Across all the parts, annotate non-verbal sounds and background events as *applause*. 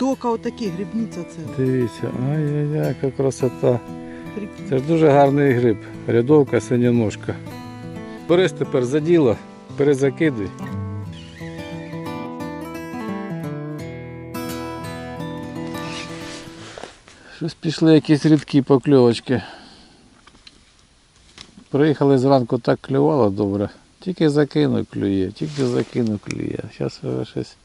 Тільки отакі грибниця це. Дивіться, ай-яй-яй, яка красота. Це ж дуже гарний гриб. Рядовка синяножка. Береш тепер за діло, перезакидуй. Щось пішли якісь рідкі покльовочки. Приїхали зранку так клювало добре. Тільки закинув клює, тільки закинув клює. Зараз щось,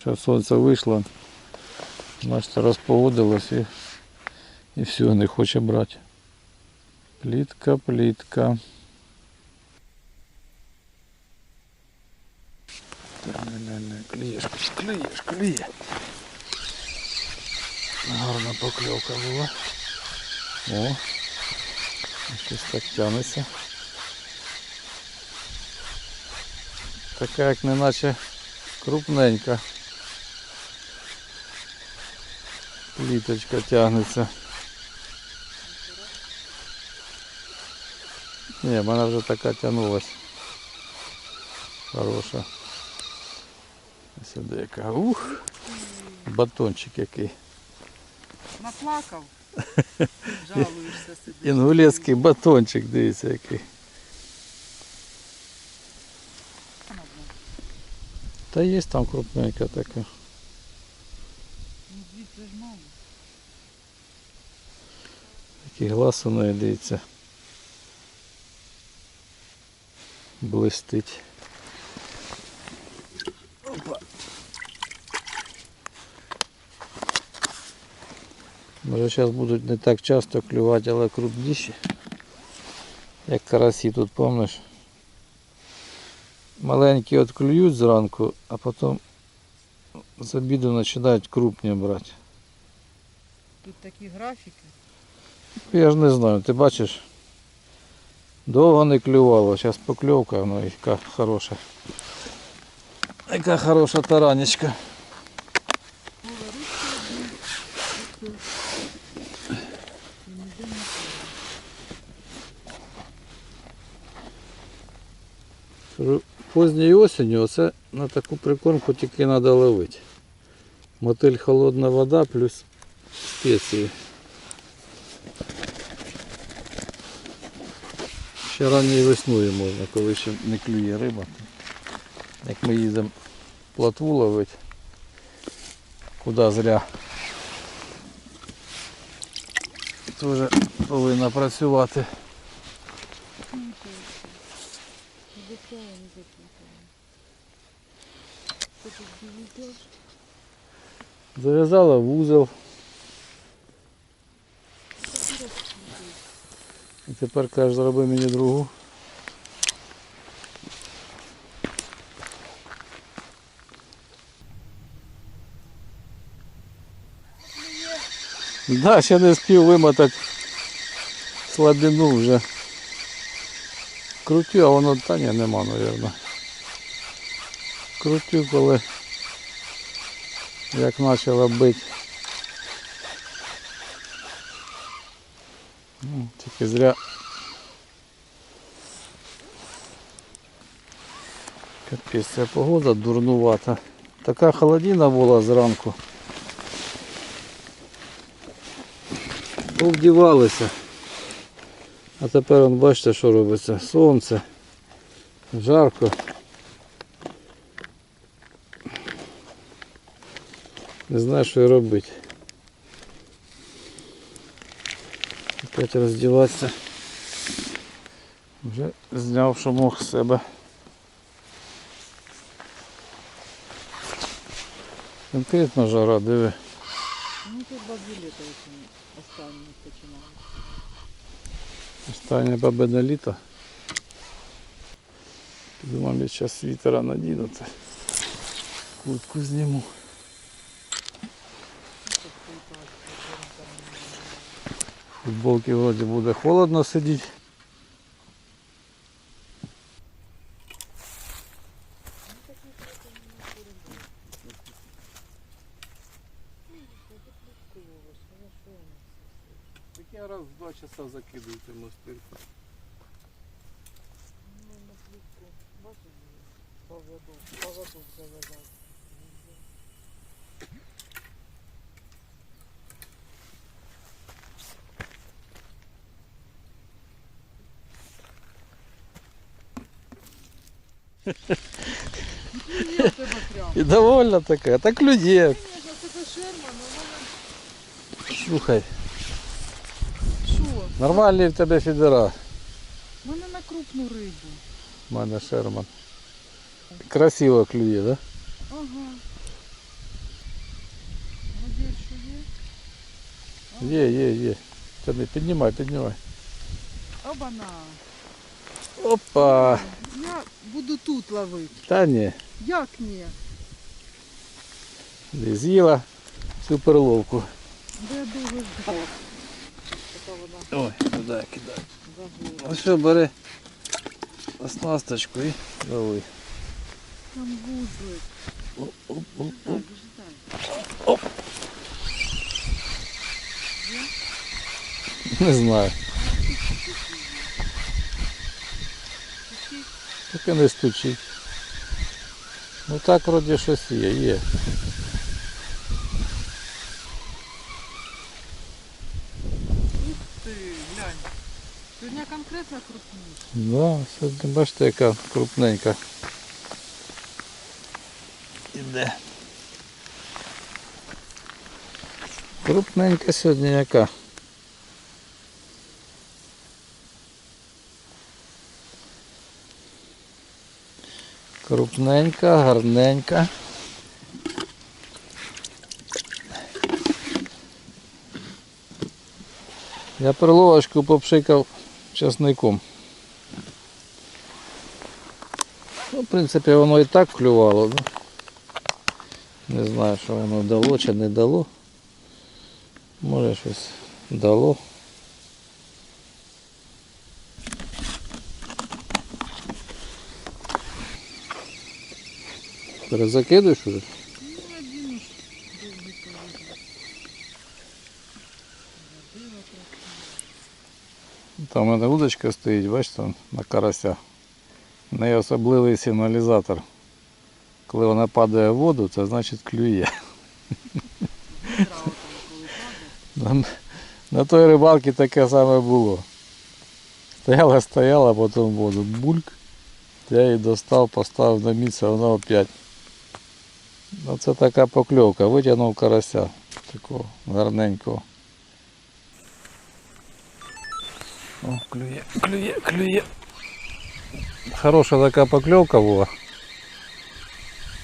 що сонце вийшло, значить розпогодилось і, і все, не хоче брати. Плітка, плітка. Ля-ля-ля, Клюєш, клюєш, клює. Гарна покльовка була. О, щось так тянеться. Така як неначе крупненька. Пліточка тягнеться. Ні, вона вже така тягнулась. Хороша. Сюди яка. Ух! Батончик який. Наплакав. *laughs* Жалуєшся собі. Інгулецький батончик, дивіться який. Та є там крупненька така. Такий глаз неї дивіться. Блистить. Опа. Може зараз будуть не так часто клювати, але крупніші. Як карасі тут, помниш? Маленькі от клюють зранку, а потім з обіду починають крупні брати. Тут такі графіки. Я ж не знаю, ти бачиш, довго не клювало, зараз покльовка, ну яка хороша. Яка хороша таранечка. Кажу, Поздньою осінню оце на таку прикормку тільки треба ловити. Мотиль холодна вода плюс спеції. Ще ранньою весною можна, коли ще не клює риба. Як ми їдемо плотву ловити, куди зря. Теж повинна працювати. Зав'язала вузол. І тепер каже, зроби мені другу. Да, ще не спів вимотати слабину вже. Крутю, а воно та ні, нема, мабуть. Крутю, коли як почала бити. Ну, тільки зря. Капець, погода дурнувата. Така холодина була зранку. Повдівалися. А тепер он бачите, що робиться. Сонце. Жарко. Не знаю, що робити. Опять роздіватися. Вже зняв, що мог з себе. Конкретно жара, диви. Ну тут бабулі то останні починали. Остання бабине літо. Думаю, я зараз світера надіну. Це куртку зніму. В футболці вроді буде холодно сидіти. Так я раз в два часа закидую цю мостирку. Поводок, поводок завязав. І довольна така, так клює. Звісно, це шерма, але Слухай, що? нормальні в тебе фідера. У мене на крупну рибу. У мене Шерман. Красиво клює, так? Да? Ага. Надіюсь, що є. Є, є, є. Тяни, піднімай, піднімай. Обана. Опа! Я буду тут ловити. Та ні, Як ні? не з'їла всю перловку. Де я довго ждала. Ой, куди кидай. Ну що, бери оснасточку і лови. Там гузлик. Оп-оп-оп. Так, ждай. Не знаю. Так не стучить. Ну так вроді щось є, є. Ти, глянь. Сьогодні конкретно крупніше. Да, сьогодні бачите, яка крупненька. Іде. Крупненька сьогодні яка. Крупненька, гарненька. Я перловочку попшикав часником. Ну, в принципі, воно і так клювало. Ну. Не знаю, що воно дало чи не дало. Може щось дало. Перезакидуєш уже? Там у мене удочка стоїть, бачите, на карася. В неї особливий сигналізатор. Коли вона падає в воду, це значить клює. На той рибалці таке саме було. Стояла, стояла, потім воду бульк. Я її достав, поставив на місце, вона опять. Ну це така покльовка. Витягнув карася. Такого гарненького. О, клює, клює, клює. Хороша така покльовка була.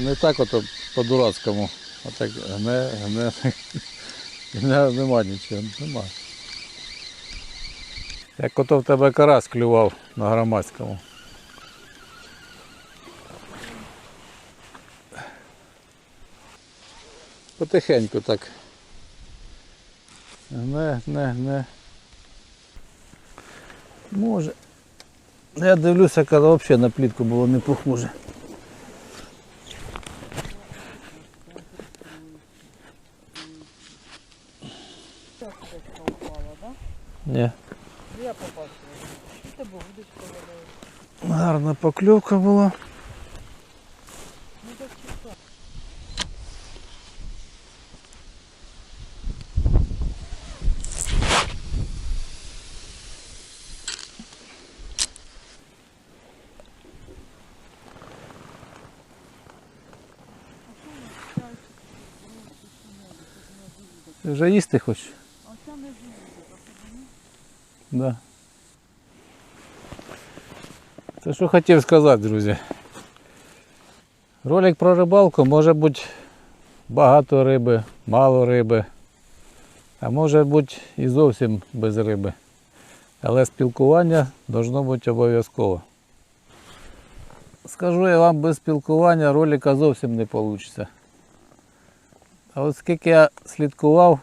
Не так ото по-дурацькому. А так гне, гне. Не, нема нічого, нема. Як ото в тебе карась клював на громадському. Потихеньку так. Не, не, не. Може. Я дивлюся, коли взагалі на плітку було не похоже. Так, удочка упала, да? Ні. Я побачила. Що тебе удочка валяє? Гарна покльовка була. Ну так Ти вже їсти хочеш? Ця не а. Да. Це що хотів сказати, друзі. Ролик про рибалку може бути багато риби, мало риби, а може бути і зовсім без риби. Але спілкування должно бути обов'язково. Скажу я вам, без спілкування ролика зовсім не вийде. А от скільки я слідкував,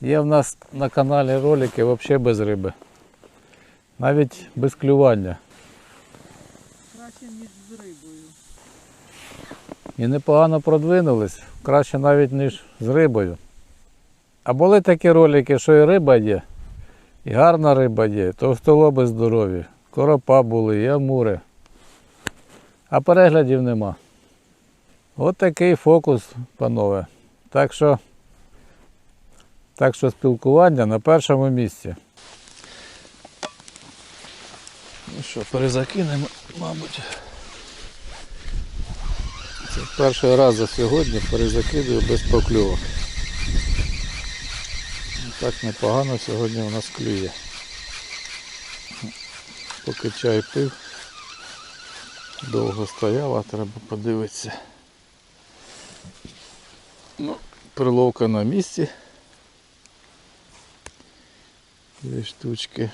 Є в нас на каналі ролики взагалі без риби. Навіть без клювання. Краще, ніж з рибою. І непогано продвинулись. Краще навіть ніж з рибою. А були такі ролики, що і риба є, і гарна риба є, товстолоби здорові, коропа були, і амури. А переглядів нема. От такий фокус, панове. Так що, так що спілкування на першому місці. Ну що, перезакинемо, мабуть. Це перший раз за сьогодні перезакидую без покльовок. Так непогано сьогодні у нас клює. Поки чай пив, довго стояла, треба подивитися. Ну, приловка на місці. Дві штучки.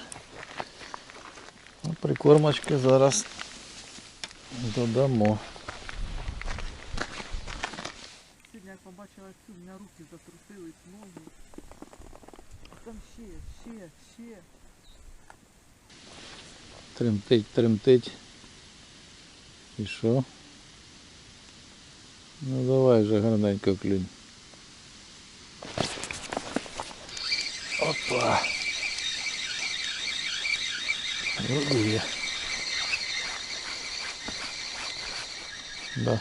Ну, прикормочки зараз додамо. Сьогодні як побачила цю, мене руки затрусились, ноги. А там ще, ще, ще. Тремтить, тремтить. І що? Ну давай вже гарненько клюнь. Опа. Годує. Да.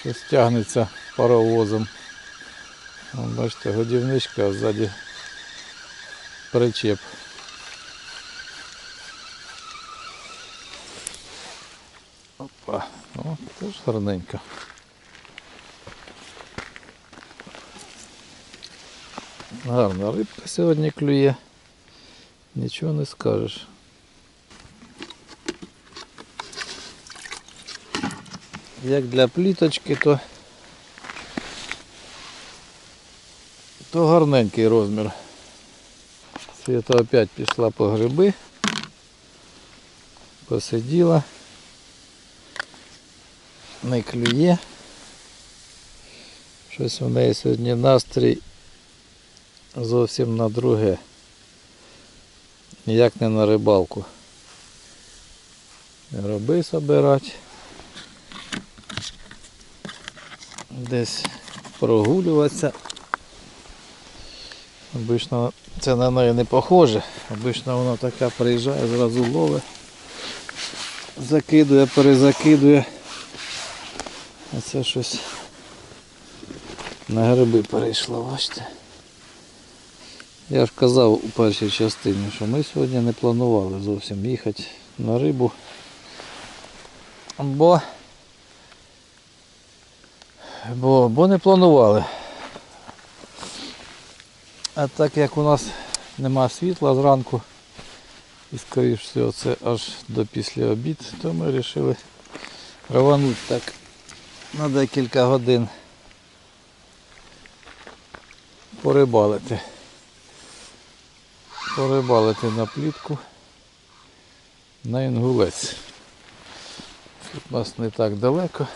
Щось тягнеться паровозом. Бачите, годівничка, а ззаді причеп. Опа, о, теж гарненько. Гарна рибка сьогодні клює. Нічого не скажеш. Як для пліточки, то, то гарненький розмір. Свята опять пішла по гриби. Посиділа не клює. Щось у неї сьогодні настрій зовсім на друге. Ніяк не на рибалку. Гроби собирати. Десь прогулюватися. Обично це на неї не похоже. Обично вона така приїжджає, зразу ловить. Закидує, перезакидує. А це щось на гриби перейшло, бачите. Я ж казав у першій частині, що ми сьогодні не планували зовсім їхати на рибу. Бо, бо, бо не планували. А так як у нас нема світла зранку, і скоріш всього це аж до після обід, то ми вирішили рвануть так на декілька годин порибалити. Порибалити на плітку на інгулець. Тут нас не так далеко.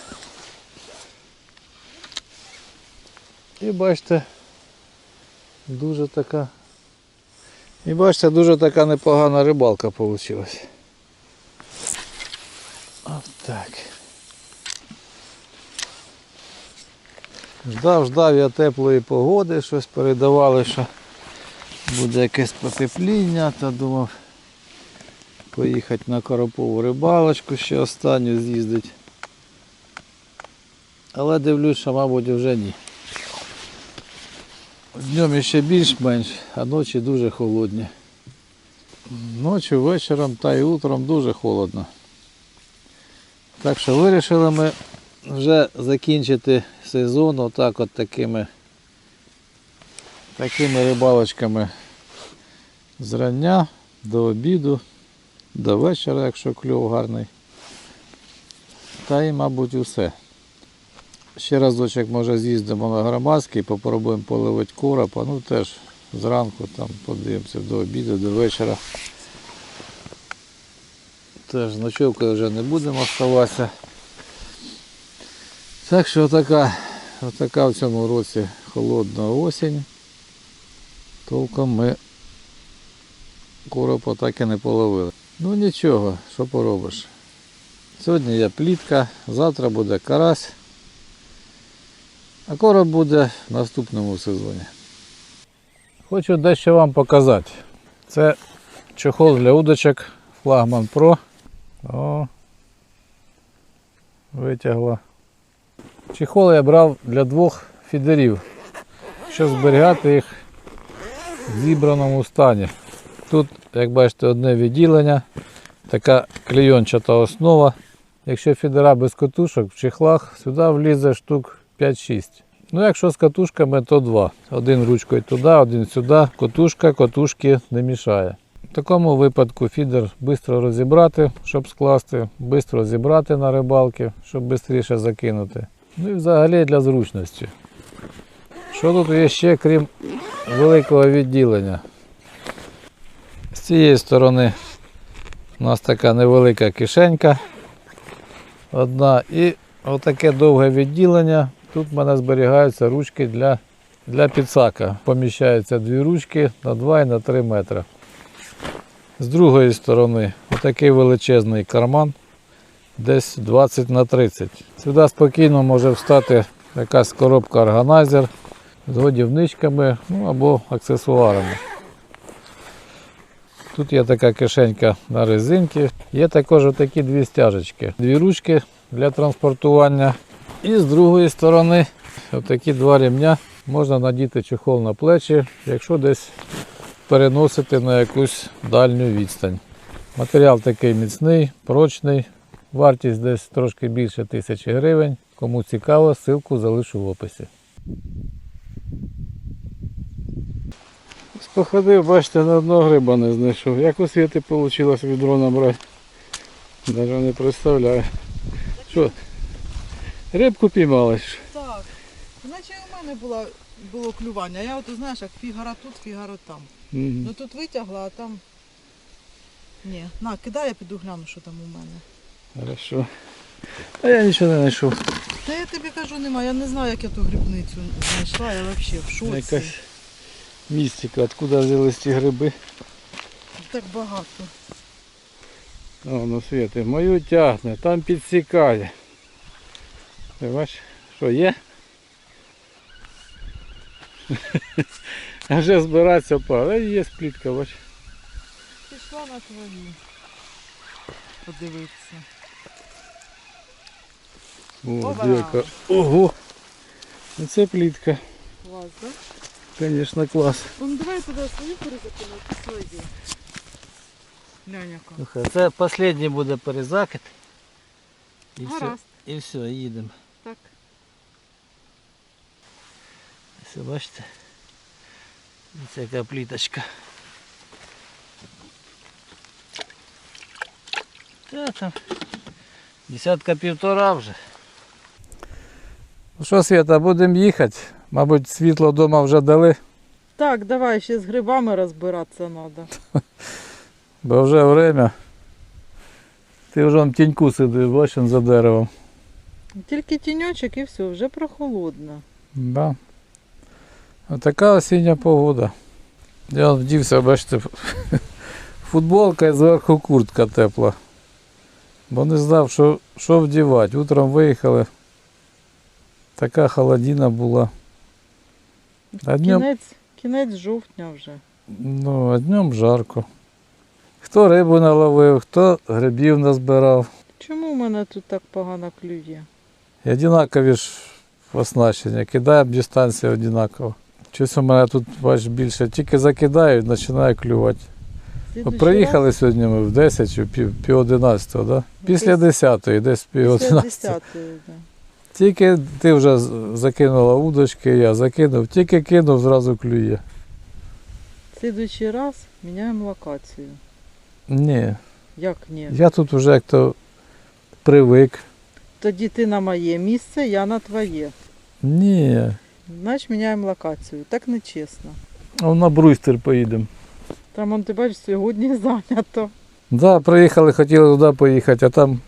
І бачите, дуже така. І бачите, дуже така непогана рибалка вийшла. От так. Ждав, ждав я теплої погоди, щось передавали, що буде якесь потепління, та думав поїхати на Коропову рибалочку ще останню з'їздити. Але дивлюсь, мабуть вже ні. Днем ще більш-менш, а ночі дуже холодні. Ночі, вечором та й утром дуже холодно. Так що вирішили ми вже закінчити сезон отак от такими такими рибалочками зрання до обіду, до вечора, якщо кльов гарний. Та й, мабуть, усе. Ще разочок може з'їздимо на громадський, попробуємо половити коропа, ну теж зранку там подивимося до обіду, до вечора. Теж з ночовкою вже не будемо оставатися. Так що отака, отака в цьому році холодна осінь. Толком ми коропа так і не половили. Ну нічого, що поробиш. Сьогодні є плітка, завтра буде карась. А короб буде в наступному сезоні. Хочу дещо вам показати. Це чохол для удочок флагман Pro. О, витягла. Чехол я брав для двох фідерів, щоб зберігати їх зібраному стані. Тут, як бачите, одне відділення, така клейончата основа Якщо фідера без катушок, в чехлах сюди влізе штук 5-6. Ну, якщо з катушками, то два. Один ручкою туди, один сюди. Котушка котушки не мішає. В такому випадку фідер швидко розібрати, щоб скласти, швидко зібрати на рибалки, щоб швидше закинути. Ну і взагалі для зручності. Що тут є ще, крім великого відділення? З цієї сторони у нас така невелика кишенька. Одна. І отаке довге відділення. Тут в мене зберігаються ручки для, для підсака. Поміщаються дві ручки на 2 і на 3 метри. З другої сторони отакий величезний карман, десь 20 на 30. Сюди спокійно може встати якась коробка органайзер з годівничками ну, або аксесуарами. Тут є така кишенька на резинці. Є також такі дві стяжечки. Дві ручки для транспортування. І з другої сторони отакі два рівня. Можна надіти чехол на плечі, якщо десь переносити на якусь дальню відстань. Матеріал такий міцний, прочний. Вартість десь трошки більше тисячі гривень. Кому цікаво, ссылку залишу в описі. Походив, бачите, на одного гриба не знайшов. Як у світі вийшло відро набрати? Навіть не представляю. Що? Рибку піймали? Так. Наче у мене було, було клювання. Я от знаєш, як фігара тут, фігара там. Мгм. Ну тут витягла, а там. Ні. На, кидай, я піду гляну, що там у мене. Хорошо. А я нічого не знайшов. Та я тобі кажу, нема, я не знаю, як я ту грибницю знайшла, я взагалі в шоці. Якась містика, откуда взялись ці гриби. Так багато. О, ну світи, мою тягне, там підсікає. Ти бачиш, що є? А *laughs* вже збиратися пара. Є сплітка, бач. Пішла на твої. Подивитися. О, Опа. Ого! Це плітка. Клас, так? Звісно, клас. Ну давай туди свою перезакинути, свої. Глянь, яка. Слухай, це останній буде перезакид. І все, Гаразд. і все, їдемо. Так. Все, бачите? Це яка пліточка. Та там десятка півтора вже. Ну що, Свята, будемо їхати. Мабуть, світло вдома вже дали, Так, давай ще з грибами розбиратися треба. *laughs* бо вже время. Ти вже в тіньку сидиш, бачиш, за деревом. Тільки тіньочок і все, вже прохолодно. Да. Отака осіння погода. Я вдівся, бачите, *laughs* футболка і зверху куртка тепла. Бо не знав, що, що вдівати. Утром виїхали. Така холодина була. А днем, Кінець, кінець жовтня вже. ну, а днем жарко. Хто рибу наловив, хто грибів назбирав. Чому в мене тут так погано клює? І однакові ж оснащення. Кидаємо дистанція однакова. Щось у мене тут бач, більше. Тільки закидаю і починає клювати. Слідуючий Приїхали раз сьогодні ми в 10 чи пів, пів 11, да? Після Десь- 10, десь пів Після 10-ї, да. Тільки ти вже закинула удочки, я закинув, тільки кинув, зразу клює. Слідуючий раз міняємо локацію. Ні, Як ні? я тут вже як то привик. Тоді ти на моє місце, я на твоє. Ні, Значить міняємо локацію. Так не чесно. а на Бруйстер поїдемо. Там он, ти бачиш, сьогодні *laughs* зайнято. Да, приїхали, хотіли туди поїхати, а там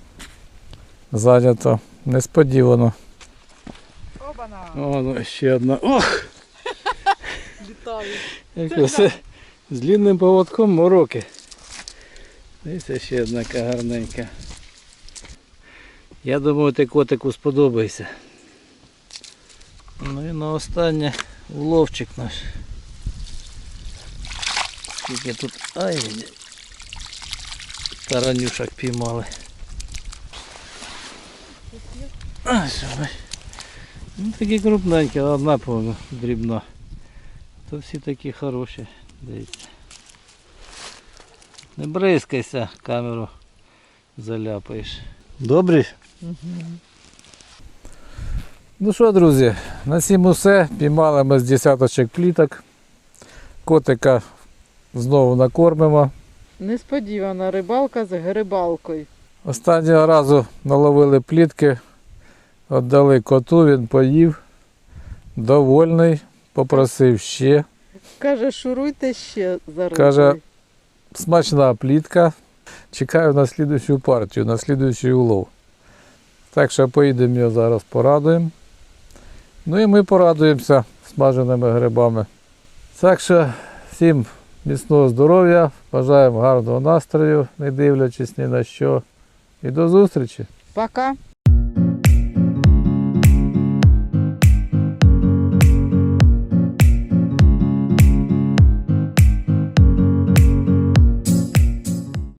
зайнято. Несподівано. Обана! О, ну ще одна. Ох! Літаю. Як з длинним поводком мороки. Ось ще одна гарненька. Я думаю, ти котику сподобається. Ну і на останнє уловчик наш. Скільки тут ай, таранюшок піймали. А, що? Ну такі крупненькі, одна повна дрібна. То всі такі хороші, дивіться. Не бризкайся, камеру заляпаєш. Добрі Ну що, друзі, на цім усе. Піймали ми з десяточок пліток. Котика знову накормимо. Несподівана рибалка з грибалкою. Останнього разу наловили плітки, віддали коту, він поїв. Довольний, попросив ще. Каже, шуруйте ще за рибою. Каже, Смачна плітка. Чекаю на слідущу партію, на слідущий улов. Так що поїдемо його зараз порадуємо. Ну і ми порадуємося смаженими грибами. Так що всім міцного здоров'я, бажаємо гарного настрою, не дивлячись ні на що. І до зустрічі! Пока.